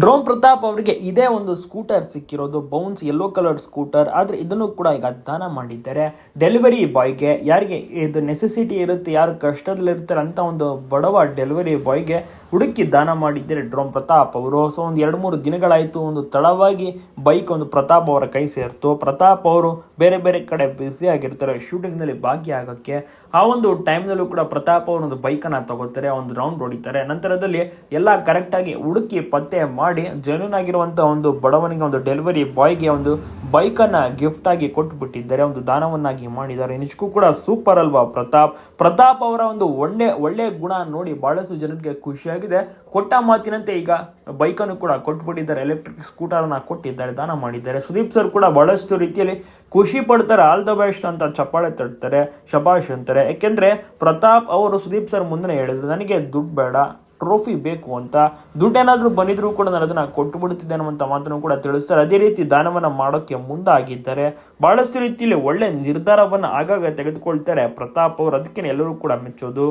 Drone Pratap ಅವರಿಗೆ ಇದೇ ಒಂದು ಸ್ಕೂಟರ್ ಸಿಕ್ಕಿರೋದು, ಬೌನ್ಸ್ ಯೆಲ್ಲೋ ಕಲರ್ ಸ್ಕೂಟರ್. ಆದರೆ ಇದನ್ನು ಕೂಡ ಈಗ ದಾನ ಮಾಡಿದ್ದಾರೆ. ಡೆಲಿವರಿ ಬಾಯ್ಗೆ ಯಾರಿಗೆ ಇದು ನೆಸೆಸಿಟಿ ಇರುತ್ತೆ, ಯಾರು ಕಷ್ಟದಲ್ಲಿರ್ತಾರೆ ಅಂತ ಒಂದು ಬಡವ ಡೆಲಿವರಿ ಬಾಯ್ಗೆ ಹುಡುಕಿ ದಾನ ಮಾಡಿದ್ದಾರೆ ಡ್ರೋನ್ ಪ್ರತಾಪ್ ಅವರು. ಸೊ ಒಂದು ಎರಡು ಮೂರು ದಿನಗಳಾಯಿತು, ಒಂದು ತಡವಾಗಿ ಬೈಕ್ ಒಂದು ಪ್ರತಾಪ್ ಅವರ ಕೈ ಸೇರ್ತು. ಪ್ರತಾಪ್ ಅವರು ಬೇರೆ ಬೇರೆ ಕಡೆ ಬ್ಯುಸಿ ಆಗಿರ್ತಾರೆ ಶೂಟಿಂಗ್ನಲ್ಲಿ ಭಾಗಿಯಾಗಕ್ಕೆ ಆ ಒಂದು ಟೈಮ್ನಲ್ಲೂ ಕೂಡ ಪ್ರತಾಪ್ ಅವರು ಒಂದು ಬೈಕನ್ನು ತಗೋತಾರೆ ಒಂದು ರೌಂಡ್ ಹೊಡಿತಾರೆ. ನಂತರದಲ್ಲಿ ಎಲ್ಲ ಕರೆಕ್ಟಾಗಿ ಹುಡುಕಿ ಪತ್ತೆ ಮಾಡಿ ಜೆನ್ಯೂನ್ ಆಗಿರುವಂಥ ಒಂದು ಬಡವನಿಗೆ ಒಂದು ಡೆಲಿವರಿ ಬಾಯ್ಗೆ ಒಂದು ಬೈಕನ್ನು ಗಿಫ್ಟ್ ಆಗಿ ಕೊಟ್ಟುಬಿಟ್ಟಿದ್ದಾರೆ ಒಂದು ದಾನವನ್ನಾಗಿ ಮಾಡಿದ್ದಾರೆ. ನಿಜಕ್ಕೂ ಕೂಡ ಸೂಪರ್ ಅಲ್ವಾ ಪ್ರತಾಪ್? ಪ್ರತಾಪ್ ಅವರ ಒಂದು ಒಳ್ಳೆ ಒಳ್ಳೆ ಗುಣ ನೋಡಿ ಬಹಳಷ್ಟು ಜನರಿಗೆ ಖುಷಿಯಾಗಿದೆ. ಕೊಟ್ಟ ಮಾತಿನಂತೆ ಈಗ ಬೈಕನ್ನು ಕೂಡ ಕೊಟ್ಬಿಟ್ಟಿದ್ದಾರೆ. ಎಲೆಕ್ಟ್ರಿಕ್ ಸ್ಕೂಟರನ್ನು ಕೊಟ್ಟಿದ್ದಾರೆ, ದಾನ ಮಾಡಿದ್ದಾರೆ. ಸುದೀಪ್ ಸರ್ ಕೂಡ ಬಹಳಷ್ಟು ರೀತಿಯಲ್ಲಿ ಖುಷಿ ಪಡ್ತಾರೆ. ಆಲ್ ದ ಬೆಸ್ಟ್ ಅಂತ ಚಪ್ಪಾಳೆ ತಟ್ತಾರೆ, ಶಬಾಷ್ ಅಂತಾರೆ. ಯಾಕೆಂದ್ರೆ ಪ್ರತಾಪ್ ಅವರು ಸುದೀಪ್ ಸರ್ ಮುಂದೆ ಹೇಳಿದ್ರು, ನನಗೆ ದುಡ್ಡು ಬೇಡ ಟ್ರೋಫಿ ಬೇಕು ಅಂತ ದುಡ್ಡೇನಾದ್ರೂ ಬಂದಿದ್ರು ಕೂಡ ನಾನು ಅದನ್ನು ಕೊಟ್ಟು ಬಿಡುತ್ತಿದ್ದೆ ಅನ್ನುವಂಥ ಮಾತನ್ನು ಕೂಡ ತಿಳಿಸ್ತಾರೆ. ಅದೇ ರೀತಿ ದಾನವನ್ನು ಮಾಡೋಕೆ ಮುಂದಾಗಿದ್ದಾರೆ. ಬಹಳಷ್ಟು ರೀತಿಯಲ್ಲಿ ಒಳ್ಳೆ ನಿರ್ಧಾರವನ್ನು ಆಗಾಗ ತೆಗೆದುಕೊಳ್ತಾರೆ ಪ್ರತಾಪ್ ಅವರು. ಅದಕ್ಕೆ ಎಲ್ಲರೂ ಕೂಡ ಮೆಚ್ಚೋದು.